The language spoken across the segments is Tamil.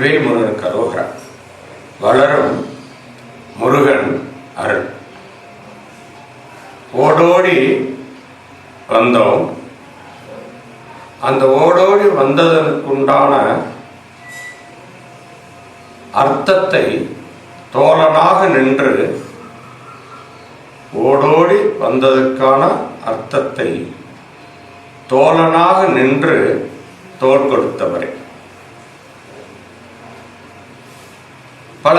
வெற்றிவேல் முருகன் கரோகரா. வளரும் முருகன் அருள். ஓடோடி வந்தோம். அந்த ஓடோடி வந்ததற்குண்டான அர்த்தத்தை தோழனாக நின்று ஓடோடி வந்ததற்கான அர்த்தத்தை தோழனாக நின்று தோல் பல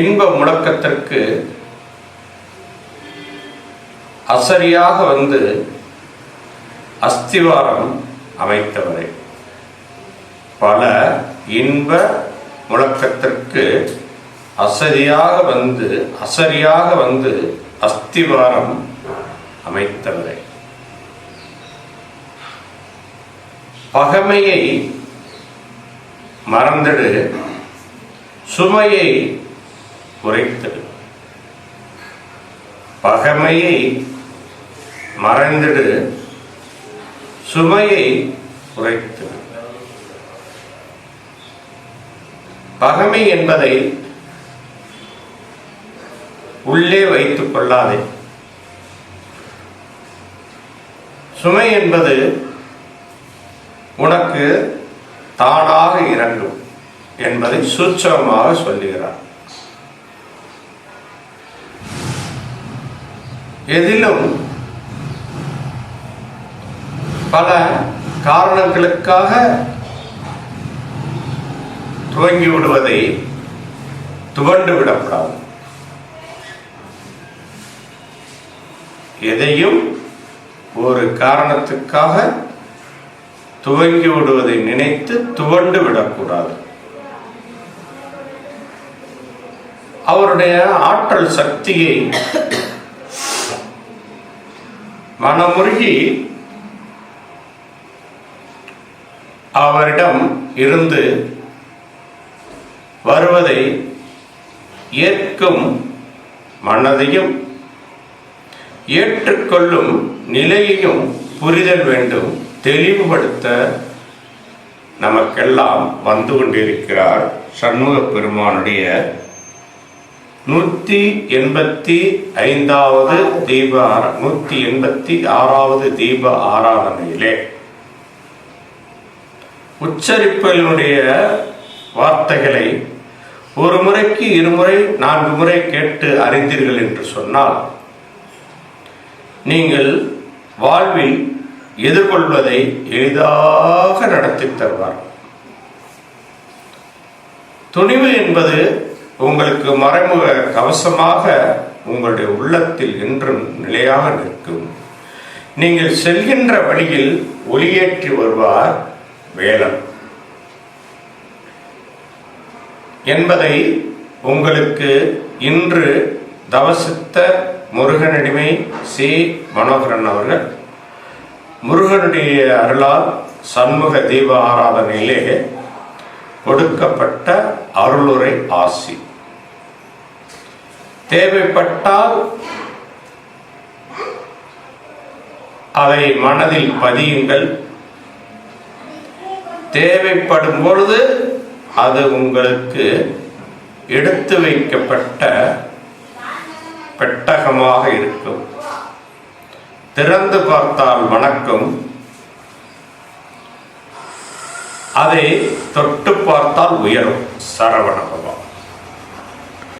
இன்ப முழக்கத்திற்கு அசரியாக வந்து அஸ்திவாரம் அமைத்தவரே. பல இன்ப முழக்கத்திற்கு அசரியாக வந்து அசரியாக வந்து அஸ்திவாரம் அமைத்தவரே. பகமையை மறந்துடு சுமையை குறைத்திடு பகமையை மறைந்திடு சுமையை குறைத்திடு பகமை என்பதை உள்ளே வைத்துக் கொள்ளாதே. சுமை என்பது உனக்கு தானாக இறங்கும் என்பதை சூட்சமாக சொல்லுகிறார். எதிலும் பல காரணங்களுக்காக துவங்கி விடுவதை துவண்டு விடக்கூடாது எதையும் ஒரு காரணத்துக்காக துவங்கி விடுவதை நினைத்து துவண்டு விடக்கூடாது. அவருடைய ஆற்றல் சக்தியை மனமுருகி அவரிடம் இருந்து வருவதை ஏற்கும் மனதையும் ஏற்றுக்கொள்ளும் நிலையையும் புரிதல் வேண்டும் தெளிவுபடுத்த நமக்கெல்லாம் வந்து கொண்டிருக்கிறார் சண்முக பெருமானுடைய நூற்றி எண்பத்தி ஐந்தாவது தீப ஆரா- நூற்றி எண்பத்தி ஆறாவது தீப ஆராதனையிலே உச்சரிப்பினுடைய வார்த்தைகளை ஒரு முறைக்கு இருமுறை நான்கு முறை கேட்டு அறிந்தீர்கள் என்று சொன்னால் நீங்கள் வாழ்வில் எதிர்கொள்வதை எளிதாக நடத்தி தருவார் துணிவு என்பது உங்களுக்கு மறைமுக கவசமாக உங்களுடைய உள்ளத்தில் என்றும் நிலையாக நிற்கும். நீங்கள் செல்கின்ற வழியில் ஒளியேற்றி வருவார் வேலன். என்பதை உங்களுக்கு இன்று தவசித்த முருகனடிமை சி. மனோகரன் அவர்கள் முருகனுடைய அருளால் சண்முக தீப ஆராதனையிலே கொடுக்கப்பட்ட அருளுரை ஆசி. தேவைப்பட்டால் அதை மனதில் பதியுங்கள். தேவைப்படும் பொழுது அது உங்களுக்கு எடுத்து வைக்கப்பட்ட பெட்டகமாக இருக்கும். திறந்து பார்த்தால் வணக்கம். அதை தொட்டு பார்த்தால் உயரும் சரவண